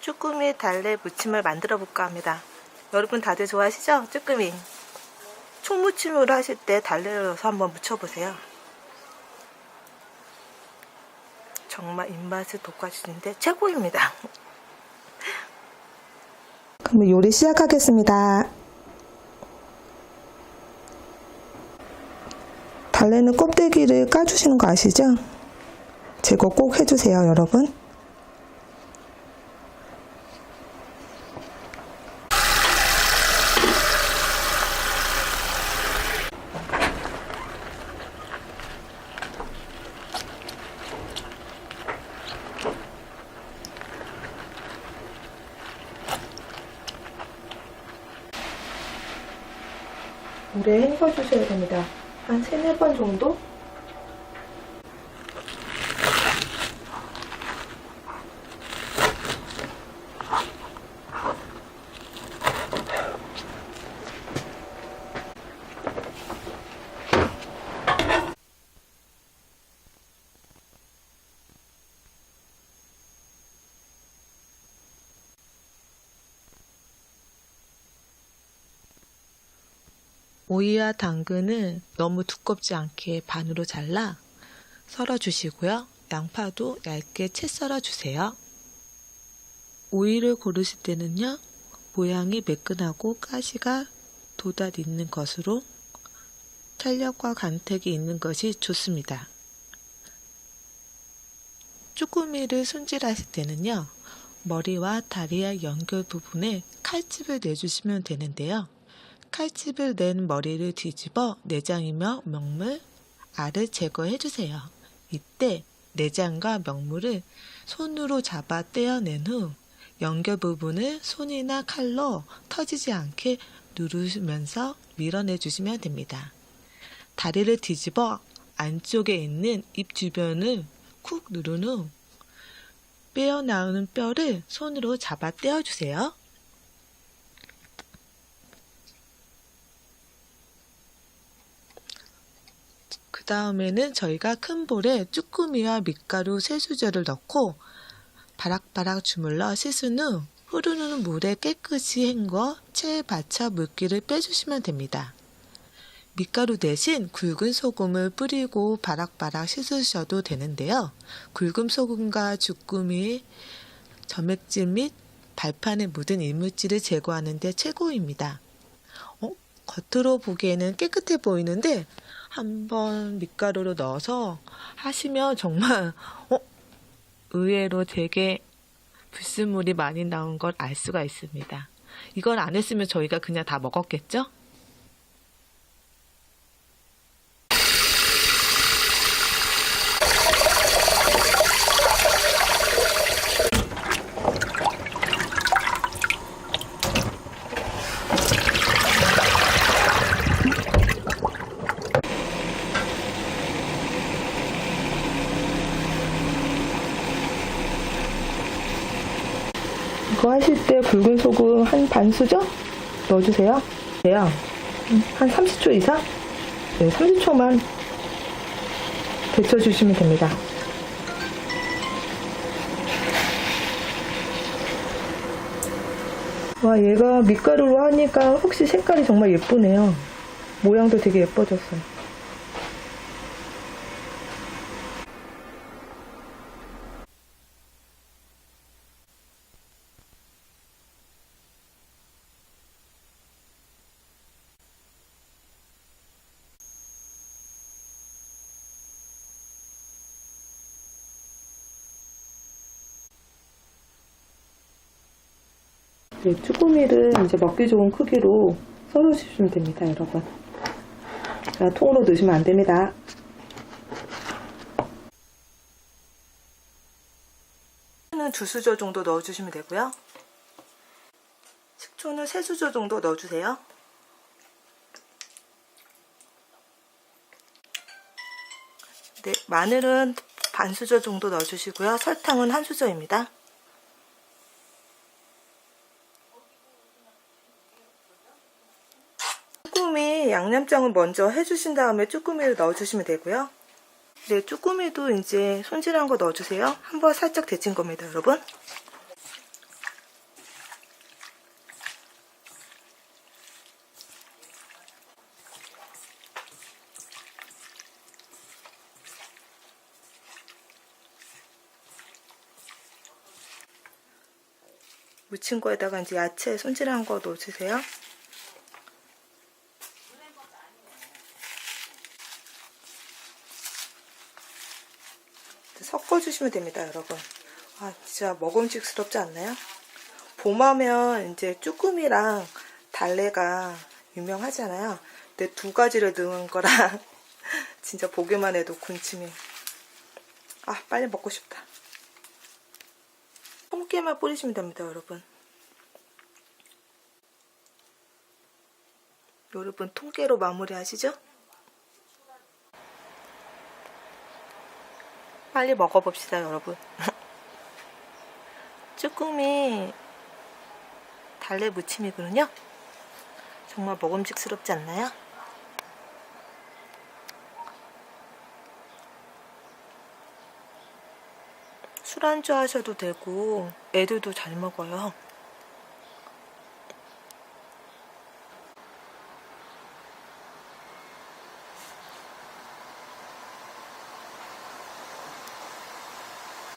쭈꾸미 달래 무침을 만들어 볼까 합니다. 여러분 다들 좋아하시죠? 쭈꾸미. 총무침으로 하실 때 달래를 넣어서 한번 무쳐보세요. 정말 입맛을 돋궈주는데 최고입니다. 그럼 요리 시작하겠습니다. 달래는 껍데기를 까주시는 거 아시죠? 제거 꼭 해주세요, 여러분. 물에 헹궈 주셔야 됩니다. 한 세네 번 정도? 오이와 당근은 너무 두껍지 않게 반으로 잘라 썰어 주시고요. 양파도 얇게 채 썰어 주세요. 오이를 고르실 때는요. 모양이 매끈하고 가시가 도달 있는 것으로 탄력과 간택이 있는 것이 좋습니다. 쭈꾸미를 손질하실 때는요. 머리와 다리의 연결 부분에 칼집을 내주시면 되는데요. 칼집을 낸 머리를 뒤집어 내장이며 명물, 알을 제거해 주세요. 이때 내장과 명물을 손으로 잡아 떼어낸 후 연결 부분을 손이나 칼로 터지지 않게 누르면서 밀어내 주시면 됩니다. 다리를 뒤집어 안쪽에 있는 입 주변을 쿡 누른 후 빼어 나오는 뼈를 손으로 잡아 떼어 주세요. 다음에는 저희가 큰 볼에 쭈꾸미와 밀가루 세수저를 넣고 바락바락 주물러 씻은 후 흐르는 물에 깨끗이 헹궈 체에 받쳐 물기를 빼주시면 됩니다. 밀가루 대신 굵은 소금을 뿌리고 바락바락 씻으셔도 되는데요. 굵은 소금과 쭈꾸미, 점액질 및 발판에 묻은 이물질을 제거하는 데 최고입니다. 어? 겉으로 보기에는 깨끗해 보이는데 한번 밀가루로 넣어서 하시면 정말 어? 의외로 되게 불순물이 많이 나온 걸 알 수가 있습니다. 이걸 안 했으면 저희가 그냥 다 먹었겠죠? 이거 하실 때 굵은 소금 한 반 수저 넣어주세요. 돼요. 한 30초 이상? 네, 30초만 데쳐주시면 됩니다. 와, 얘가 밀가루로 하니까 혹시 색깔이 정말 예쁘네요. 모양도 되게 예뻐졌어요. 네, 쭈꾸미를 이제 먹기 좋은 크기로 썰어주시면 됩니다, 여러분. 자, 통으로 넣으시면 안 됩니다. 는두 수저 정도 넣어주시면 되고요. 식초는 세 수저 정도 넣어주세요. 네, 마늘은 반 수저 정도 넣어주시고요. 설탕은 한 수저입니다. 쭈꾸미 양념장을 먼저 해주신 다음에 쭈꾸미를 넣어주시면 되고요. 네, 쭈꾸미도 이제 손질한 거 넣어주세요. 한번 살짝 데친 겁니다, 여러분. 무친 거에다가 이제 야채 손질한 거 넣어주세요. 섞어주시면 됩니다, 여러분. 아, 진짜 먹음직스럽지 않나요? 봄하면 이제 쭈꾸미랑 달래가 유명하잖아요. 근데 두 가지를 넣은 거라 진짜 보기만 해도 군침이. 아, 빨리 먹고 싶다. 통깨만 뿌리시면 됩니다, 여러분. 여러분, 통깨로 마무리 하시죠? 빨리 먹어봅시다, 여러분. 쭈꾸미 달래 무침이거든요. 정말 먹음직스럽지 않나요? 술안주 하셔도 되고 애들도 잘 먹어요.